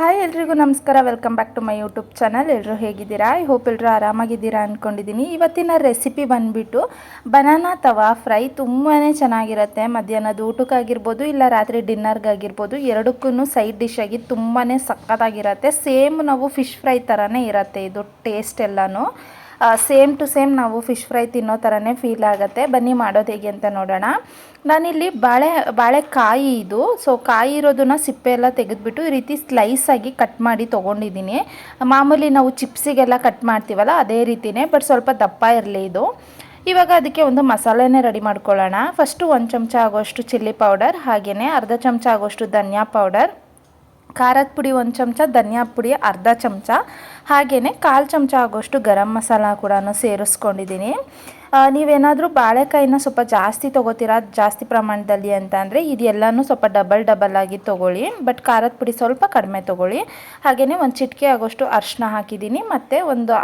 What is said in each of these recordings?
Hi ಎಲ್ರಿಗೂ ನಮಸ್ಕಾರ. Welcome back to my YouTube channel ಎಲ್ಲರೂ ಹೇಗಿದ್ದೀರಾ? ಐ ಹೋಪ್ ಎಲ್ಲರೂ ಆರಾಮಾಗಿದ್ದೀರಾ ಅಂದ್ಕೊಂಡಿದ್ದೀನಿ ಇವತ್ತಿನ ರೆಸಿಪಿ ಬಂದುಬಿಟ್ಟು ಬನಾನಾ ತವಾ ಫ್ರೈ ತುಂಬಾ ಚೆನ್ನಾಗಿರುತ್ತೆ. ಮಧ್ಯಾಹ್ನದ ಊಟಕ್ಕಾಗಿರ್ಬೋದು ಇಲ್ಲ ರಾತ್ರಿ ಡಿನ್ನರ್ಗಾಗಿರ್ಬೋದು ಎರಡಕ್ಕೂ ಸೈಡ್ ಡಿಶ್ ಆಗಿ ತುಂಬಾ ಸಖತ್ತಾಗಿರುತ್ತೆ. ಸೇಮ್ ನಾವು ಫಿಶ್ ಫ್ರೈ ಥರನೇ ಇರುತ್ತೆ. ಇದು ಟೇಸ್ಟ್ ಎಲ್ಲನೂ. ಸೇಮ್ ಟು ಸೇಮ್ ನಾವು ಫಿಶ್ ಫ್ರೈ ತಿನ್ನೋ ಥರನೇ ಫೀಲ್ ಆಗುತ್ತೆ. ಬನ್ನಿ ಮಾಡೋದು ಹೇಗೆ ಅಂತ ನೋಡೋಣ. ನಾನಿಲ್ಲಿ ಬಾಳೆ, ಬಾಳೆಕಾಯಿ ಇದು. ಸೊ ಕಾಯಿ ಇರೋದನ್ನ ಸಿಪ್ಪೆ ಎಲ್ಲ ತೆಗೆದುಬಿಟ್ಟು ಈ ರೀತಿ ಸ್ಲೈಸ್ ಆಗಿ ಕಟ್ ಮಾಡಿ ತೊಗೊಂಡಿದ್ದೀನಿ. ಮಾಮೂಲಿ ನಾವು ಚಿಪ್ಸಿಗೆಲ್ಲ ಕಟ್ ಮಾಡ್ತೀವಲ್ಲ, ಅದೇ ರೀತಿಯೇ ಬಟ್ ಸ್ವಲ್ಪ ದಪ್ಪ ಇರಲಿ ಇದು. ಇವಾಗ ಅದಕ್ಕೆ ಒಂದು ಮಸಾಲೆನೇ ರೆಡಿ ಮಾಡ್ಕೊಳ್ಳೋಣ. ಫಸ್ಟು ಒಂದು ಚಮಚ ಆಗೋಷ್ಟು ಚಿಲ್ಲಿ ಪೌಡರ್ ಹಾಗೆಯೇ ಅರ್ಧ ಚಮಚ ಆಗೋಷ್ಟು ಧನಿಯಾ ಪೌಡರ್ ಖಾರದ ಪುಡಿ ಒಂದು ಚಮಚ, ಧನಿಯಾ ಪುಡಿ ಅರ್ಧ ಚಮಚ ಹಾಗೆಯೇ ಕಾಲು ಚಮಚ ಆಗೋಷ್ಟು ಗರಂ ಮಸಾಲ ಕೂಡ ಸೇರಿಸ್ಕೊಂಡಿದ್ದೀನಿ. ನೀವೇನಾದರೂ ಬಾಳೆಕಾಯಿನ ಸ್ವಲ್ಪ ಜಾಸ್ತಿ ತೊಗೋತೀರಾ? ಜಾಸ್ತಿ ಪ್ರಮಾಣದಲ್ಲಿ ಅಂತ ಅಂದರೆ ಇದೆಲ್ಲನೂ ಸ್ವಲ್ಪ ಡಬಲ್ ಡಬಲ್ ಆಗಿ ತೊಗೊಳ್ಳಿ. ಬಟ್ ಖಾರದ ಪುಡಿ ಸ್ವಲ್ಪ ಕಡಿಮೆ ತೊಗೊಳ್ಳಿ. ಹಾಗೆಯೇ ಒಂದು ಚಿಟಿಕೆ ಆಗೋಷ್ಟು ಅರಿಶಿನ ಹಾಕಿದ್ದೀನಿ. ಮತ್ತು ಒಂದು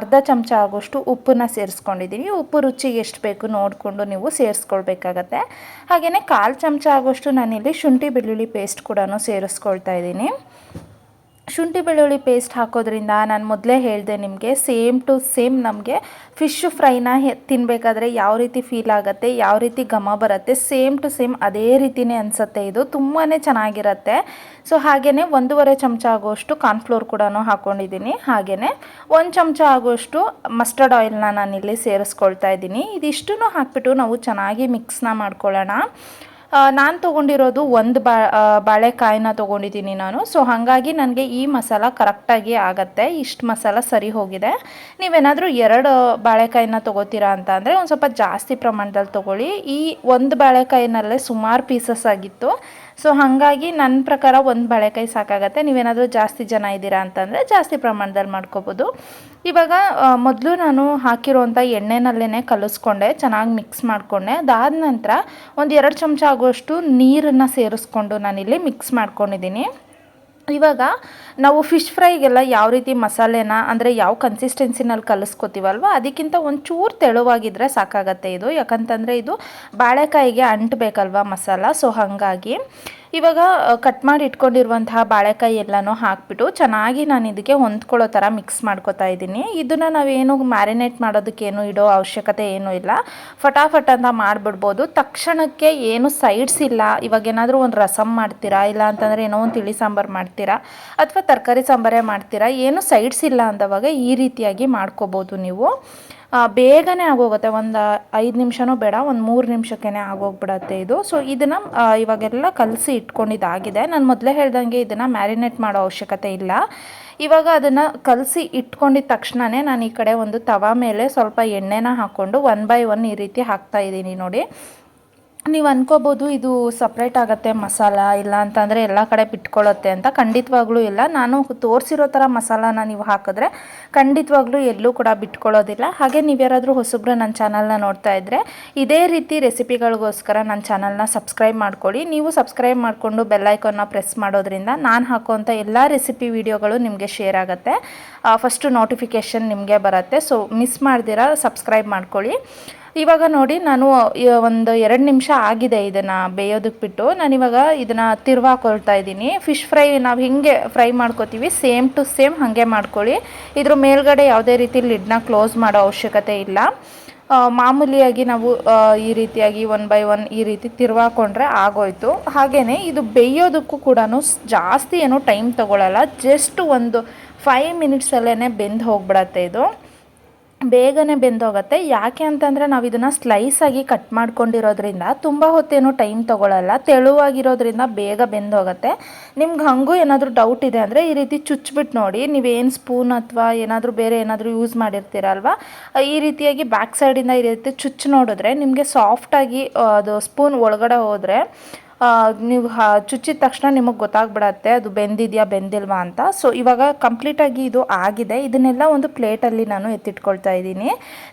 ಅರ್ಧ ಚಮಚ ಆಗೋಷ್ಟು ಉಪ್ಪನ್ನು ಸೇರಿಸ್ಕೊಂಡಿದ್ದೀನಿ. ಉಪ್ಪು ರುಚಿಗೆ ಎಷ್ಟು ಬೇಕು ನೋಡಿಕೊಂಡು ನೀವು ಸೇರಿಸ್ಕೊಳ್ಬೇಕಾಗತ್ತೆ. ಹಾಗೆಯೇ ಕಾಲು ಚಮಚ ಆಗೋಷ್ಟು ನಾನಿಲ್ಲಿ ಶುಂಠಿ ಬೆಳ್ಳುಳ್ಳಿ ಪೇಸ್ಟ್ ಕೂಡ ಸೇರಿಸ್ಕೊಳ್ತಾ ಇದ್ದೀನಿ. ಶುಂಠಿ ಬೆಳ್ಳುಳ್ಳಿ ಪೇಸ್ಟ್ ಹಾಕೋದ್ರಿಂದ ನಾನು ಮೊದಲೇ ಹೇಳಿದೆ ನಿಮಗೆ ಸೇಮ್ ಟು ಸೇಮ್ ನಮಗೆ ಫಿಶ್ ಫ್ರೈನ ತಿನ್ನಬೇಕಾದ್ರೆ ಯಾವ ರೀತಿ ಫೀಲ್ ಆಗುತ್ತೆ, ಯಾವ ರೀತಿ ಘಮ ಬರುತ್ತೆ ಸೇಮ್ ಟು ಸೇಮ್ ಅದೇ ರೀತಿಯೇ ಅನಿಸುತ್ತೆ ಇದು. ತುಂಬಾ ಚೆನ್ನಾಗಿರುತ್ತೆ. ಸೊ ಹಾಗೆಯೇ ಒಂದೂವರೆ ಚಮಚ ಆಗುವಷ್ಟು ಕಾರ್ನ್ಫ್ಲೋರ್ ಕೂಡ ಹಾಕ್ಕೊಂಡಿದ್ದೀನಿ ಹಾಗೆಯೇ ಒಂದು ಚಮಚ ಆಗುವಷ್ಟು ಮಸ್ಟರ್ಡ್ ಆಯಿಲ್ನ ಇಲ್ಲಿ ಸೇರಿಸ್ಕೊಳ್ತಾ ಇದ್ದೀನಿ. ಇದಿಷ್ಟು ಹಾಕ್ಬಿಟ್ಟು ನಾವು ಚೆನ್ನಾಗಿ ಮಿಕ್ಸ್ನ ಮಾಡ್ಕೊಳ್ಳೋಣ. ನಾನು ತೊಗೊಂಡಿರೋದು ಒಂದು ಬಾ ಬಾಳೆಕಾಯಿನ ತೊಗೊಂಡಿದ್ದೀನಿ ನಾನು. ಸೊ ಹಾಗಾಗಿ ನನಗೆ ಈ ಮಸಾಲ ಕರೆಕ್ಟಾಗಿ ಆಗುತ್ತೆ. ಇಷ್ಟು ಮಸಾಲ ಸರಿ ಹೋಗಿದೆ. ನೀವೇನಾದರೂ ಎರಡು ಬಾಳೆಕಾಯಿನ ತೊಗೋತೀರಾ ಅಂತ ಅಂದರೆ ಒಂದು ಸ್ವಲ್ಪ ಜಾಸ್ತಿ ಪ್ರಮಾಣದಲ್ಲಿ ತೊಗೊಳ್ಳಿ. ಈ ಒಂದು ಬಾಳೆಕಾಯಿನಲ್ಲೇ ಸುಮಾರು ಪೀಸಸ್ ಆಗಿತ್ತು. ಸೊ ಹಾಗಾಗಿ ನನ್ನ ಪ್ರಕಾರ ಒಂದು ಬಾಳೆಕಾಯಿ ಸಾಕಾಗತ್ತೆ. ನೀವೇನಾದರೂ ಜಾಸ್ತಿ ಜನ ಇದ್ದೀರಾ ಅಂತಂದರೆ ಜಾಸ್ತಿ ಪ್ರಮಾಣದಲ್ಲಿ ಮಾಡ್ಕೋಬೋದು. ಇವಾಗ ಮೊದಲು ನಾನು ಹಾಕಿರೋವಂಥ ಎಣ್ಣೆನಲ್ಲೇ ಕಲಿಸ್ಕೊಂಡೆ, ಚೆನ್ನಾಗಿ ಮಿಕ್ಸ್ ಮಾಡಿಕೊಂಡೆ. ಅದಾದ ನಂತರ ಒಂದು ಎರಡು ಚಮಚ ಆಗುವಷ್ಟು ನೀರನ್ನು ಸೇರಿಸ್ಕೊಂಡು ನಾನಿಲ್ಲಿ ಮಿಕ್ಸ್ ಮಾಡ್ಕೊಂಡಿದ್ದೀನಿ. ಇವಾಗ, ನಾವು ಫಿಶ್ ಫ್ರೈಗೆಲ್ಲ ಯಾವ ರೀತಿ ಮಸಾಲೆನ, ಅಂದರೆ ಯಾವ ಕನ್ಸಿಸ್ಟೆನ್ಸಿನಲ್ಲಿ ಕಲಿಸ್ಕೊತೀವಲ್ವ, ಅದಕ್ಕಿಂತ ಒಂಚೂರು ಚೂರು ತೆಳುವಾಗಿದ್ದರೆ ಸಾಕಾಗತ್ತೆ ಇದು. ಯಾಕಂತಂದರೆ ಇದು ಬಾಳೆಕಾಯಿಗೆ ಅಂಟಬೇಕಲ್ವ ಮಸಾಲ ಸೊ ಹಾಗಾಗಿ ಇವಾಗ ಕಟ್ ಮಾಡಿ ಇಟ್ಕೊಂಡಿರುವಂತಹ ಬಾಳೆಕಾಯಿ ಎಲ್ಲನೂ ಹಾಕ್ಬಿಟ್ಟು ಚೆನ್ನಾಗಿ ನಾನು ಇದಕ್ಕೆ ಹೊಂದ್ಕೊಳ್ಳೋ ಥರ ಮಿಕ್ಸ್ ಮಾಡ್ಕೊತಾ ಇದ್ದೀನಿ. ಇದನ್ನು ನಾವೇನು ಮ್ಯಾರಿನೇಟ್ ಮಾಡೋದಕ್ಕೇನು ಇಡೋ ಅವಶ್ಯಕತೆ ಏನೂ ಇಲ್ಲ. ಫಟಾಫಟ್ ಅಂತ ಮಾಡಿಬಿಡ್ಬೋದು. ತಕ್ಷಣಕ್ಕೆ ಏನು ಸೈಡ್ಸ್ ಇಲ್ಲ. ಇವಾಗ ಏನಾದರೂ ಒಂದು ರಸಮ್ ಮಾಡ್ತೀರಾ? ಇಲ್ಲ ಅಂತಂದರೆ ಏನೋ ಒಂದು ತಿಳಿ ಸಾಂಬಾರು ಮಾಡ್ತೀರಾ? ಅಥವಾ ತರಕಾರಿ ಸಾಂಬಾರೇ ಮಾಡ್ತೀರಾ? ಏನು ಸೈಡ್ಸ್ ಇಲ್ಲ ಅಂದವಾಗ ಈ ರೀತಿಯಾಗಿ ಮಾಡ್ಕೋಬೋದು ನೀವು. ಬೇಗನೆ ಆಗೋಗುತ್ತೆ. ಒಂದು ಐದು ನಿಮಿಷನೂ ಬೇಡ, ಒಂದು ಮೂರು ನಿಮಿಷಕ್ಕೇ ಆಗೋಗ್ಬಿಡತ್ತೆ ಇದು. ಸೊ ಇದನ್ನು ಇವಾಗೆಲ್ಲ ಕಲಸಿ ಇಟ್ಕೊಂಡಿದ್ದಾಗಿದೆ. ನಾನು ಮೊದಲೇ ಹೇಳ್ದಂಗೆ ಇದನ್ನು ಮ್ಯಾರಿನೇಟ್ ಮಾಡೋ ಅವಶ್ಯಕತೆ ಇಲ್ಲ. ಇವಾಗ ಅದನ್ನು ಕಲಸಿ ಇಟ್ಕೊಂಡಿದ ತಕ್ಷಣವೇ ನಾನು ಈ ಕಡೆ ಒಂದು ತವಾ ಮೇಲೆ ಸ್ವಲ್ಪ ಎಣ್ಣೆನ ಹಾಕ್ಕೊಂಡು ಒನ್ ಬೈ ಒನ್ ಈ ರೀತಿ ಹಾಕ್ತಾ ಇದ್ದೀನಿ ನೋಡಿ. ನೀವು ಅನ್ಕೋಬೋದು ಇದು ಸಪ್ರೇಟ್ ಆಗುತ್ತೆ ಮಸಾಲ ಇಲ್ಲ ಅಂತಂದರೆ ಎಲ್ಲ ಕಡೆ ಬಿಟ್ಕೊಳ್ಳುತ್ತೆ ಅಂತ ಖಂಡಿತವಾಗ್ಲೂ ಇಲ್ಲ. ನಾನು ತೋರಿಸಿರೋ ಥರ ಮಸಾಲಾನ ನೀವು ಹಾಕಿದ್ರೆ ಖಂಡಿತವಾಗ್ಲೂ ಎಲ್ಲೂ ಕೂಡ ಬಿಟ್ಕೊಳ್ಳೋದಿಲ್ಲ ಹಾಗೆ ನೀವು ಯಾರಾದರೂ ಹೊಸಬ್ರು ನನ್ನ ಚಾನಲ್ನ ನೋಡ್ತಾ ಇದ್ದರೆ ಇದೇ ರೀತಿ ರೆಸಿಪಿಗಳಿಗೋಸ್ಕರ ನನ್ನ ಚಾನಲ್ನ ಸಬ್ಸ್ಕ್ರೈಬ್ ಮಾಡ್ಕೊಳ್ಳಿ. ನೀವು ಸಬ್ಸ್ಕ್ರೈಬ್ ಮಾಡಿಕೊಂಡು ಬೆಲ್ಲೈಕನ್ನ ಪ್ರೆಸ್ ಮಾಡೋದ್ರಿಂದ ನಾನು ಹಾಕುವಂಥ ಎಲ್ಲ ರೆಸಿಪಿ ವಿಡಿಯೋಗಳು ನಿಮಗೆ ಶೇರ್ ಆಗುತ್ತೆ. ಫಸ್ಟು ನೋಟಿಫಿಕೇಷನ್ ನಿಮಗೆ ಬರುತ್ತೆ. ಸೊ ಮಿಸ್ ಮಾಡ್ದಿರ ಸಬ್ಸ್ಕ್ರೈಬ್ ಮಾಡ್ಕೊಳ್ಳಿ. ಇವಾಗ ನೋಡಿ ನಾನು ಒಂದು ಎರಡು ನಿಮಿಷ ಆಗಿದೆ ಇದನ್ನು ಬೇಯೋದಕ್ಕೆ ಬಿಟ್ಟು. ನಾನಿವಾಗ ಇದನ್ನು ತಿರ್ವಾಕೊಳ್ತಾ ಇದ್ದೀನಿ. ಫಿಶ್ ಫ್ರೈ ನಾವು ಹಿಂಗೆ ಫ್ರೈ ಮಾಡ್ಕೋತೀವಿ ಸೇಮ್ ಟು ಸೇಮ್ ಹಾಗೆ ಮಾಡ್ಕೊಳ್ಳಿ. ಇದ್ರ ಮೇಲ್ಗಡೆ ಯಾವುದೇ ರೀತಿ ಲಿಡ್ನ ಕ್ಲೋಸ್ ಮಾಡೋ ಅವಶ್ಯಕತೆ ಇಲ್ಲ. ಮಾಮೂಲಿಯಾಗಿ ನಾವು ಈ ರೀತಿಯಾಗಿ ಒನ್ ಬೈ ಒನ್ ಈ ರೀತಿ ತಿರ್ವಾಕೊಂಡ್ರೆ ಆಗೋಯ್ತು. ಹಾಗೇ ಇದು ಬೇಯೋದಕ್ಕೂ ಕೂಡ ಜಾಸ್ತಿ ಏನೂ ಟೈಮ್ ತೊಗೊಳ್ಳಲ್ಲ ಜಸ್ಟ್ ಒಂದು ಫೈವ್ ಮಿನಿಟ್ಸಲ್ಲೇ ಬೆಂದು ಹೋಗ್ಬಿಡತ್ತೆ ಇದು. ಬೇಗನೆ ಬೆಂದೋಗುತ್ತೆ. ಯಾಕೆ ಅಂತಂದರೆ ನಾವು ಇದನ್ನು ಸ್ಲೈಸಾಗಿ ಕಟ್ ಮಾಡ್ಕೊಂಡಿರೋದ್ರಿಂದ ತುಂಬ ಹೊತ್ತೇನು ಟೈಮ್ ತೊಗೊಳ್ಳಲ್ಲ ತೆಳುವಾಗಿರೋದ್ರಿಂದ ಬೇಗ ಬೆಂದೋಗುತ್ತೆ. ನಿಮ್ಗೆ ಹಾಗೂ ಏನಾದರೂ ಡೌಟ್ ಇದೆ ಅಂದರೆ ಈ ರೀತಿ ಚುಚ್ಚಿಬಿಟ್ಟು ನೋಡಿ. ನೀವೇನು ಸ್ಪೂನ್ ಅಥವಾ ಏನಾದರೂ ಬೇರೆ ಏನಾದರೂ ಯೂಸ್ ಮಾಡಿರ್ತೀರಲ್ವ? ಈ ರೀತಿಯಾಗಿ ಬ್ಯಾಕ್ ಸೈಡಿಂದ ಈ ರೀತಿ ಚುಚ್ಚು ನೋಡಿದ್ರೆ ನಿಮಗೆ ಸಾಫ್ಟಾಗಿ ಅದು ಸ್ಪೂನ್ ಒಳಗಡೆ ಹೋದರೆ ನೀವು ಚುಚ್ಚಿದ ತಕ್ಷಣ ನಿಮಗೆ ಗೊತ್ತಾಗ್ಬಿಡತ್ತೆ, ಅದು ಬೆಂದಿದೆಯಾ, ಬೆಂದಿಲ್ವಾ ಅಂತ. ಸೊ ಇವಾಗ ಕಂಪ್ಲೀಟಾಗಿ ಇದು ಆಗಿದೆ. ಇದನ್ನೆಲ್ಲ ಒಂದು ಪ್ಲೇಟಲ್ಲಿ ನಾನು ಎತ್ತಿಟ್ಕೊಳ್ತಾ ಇದ್ದೀನಿ.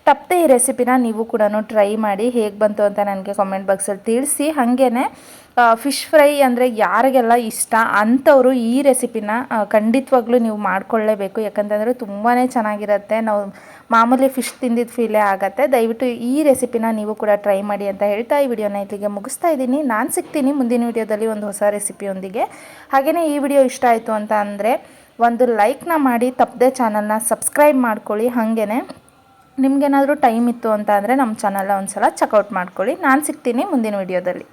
ತಪ್ಪದೆ ಈ ರೆಸಿಪಿನ ನೀವು ಕೂಡ ಟ್ರೈ ಮಾಡಿ ಹೇಗೆ ಬಂತು ಅಂತ ನನಗೆ ಕಾಮೆಂಟ್ ಬಾಕ್ಸಲ್ಲಿ ತಿಳಿಸಿ. ಹಾಗೇ ಫಿಶ್ ಫ್ರೈ ಅಂದರೆ ಯಾರಿಗೆಲ್ಲ ಇಷ್ಟ ಅಂಥವರು ಈ ರೆಸಿಪಿನ ಖಂಡಿತವಾಗ್ಲೂ ನೀವು ಮಾಡ್ಕೊಳ್ಳೇಬೇಕು. ಯಾಕಂತಂದರೆ ತುಂಬಾ ಚೆನ್ನಾಗಿರುತ್ತೆ. ನಾವು ಮಾಮೂಲಿ ಫಿಶ್ ತಿಂದಿದ್ದು ಫೀಲೇ ಆಗುತ್ತೆ. ದಯವಿಟ್ಟು ಈ ರೆಸಿಪಿನ ನೀವು ಕೂಡ ಟ್ರೈ ಮಾಡಿ ಅಂತ ಹೇಳ್ತಾ ಈ ವಿಡಿಯೋನ ಇಲ್ಲಿಗೆ ಮುಗಿಸ್ತಾ ಇದ್ದೀನಿ. ನಾನು ಸಿಗ್ತೀನಿ ಮುಂದಿನ ವಿಡಿಯೋದಲ್ಲಿ ಒಂದು ಹೊಸ ರೆಸಿಪಿಯೊಂದಿಗೆ ಹಾಗೆಯೇ ಈ ವಿಡಿಯೋ ಇಷ್ಟ ಆಯಿತು ಅಂತ ಅಂದರೆ ಒಂದು ಲೈಕ್ನ ಮಾಡಿ, ತಪ್ಪದೆ ಚಾನಲ್ನ ಸಬ್ಸ್ಕ್ರೈಬ್ ಮಾಡ್ಕೊಳ್ಳಿ. ಹಾಗೆಯೇ ನಿಮ್ಗೇನಾದರೂ ಟೈಮ್ ಇತ್ತು ಅಂತ ಅಂದರೆ ನಮ್ಮ ಚಾನಲ್ನ ಒಂದು ಸಲ ಚೆಕ್ಔಟ್ ಮಾಡ್ಕೊಳ್ಳಿ. ನಾನು ಸಿಗ್ತೀನಿ ಮುಂದಿನ ವಿಡಿಯೋದಲ್ಲಿ.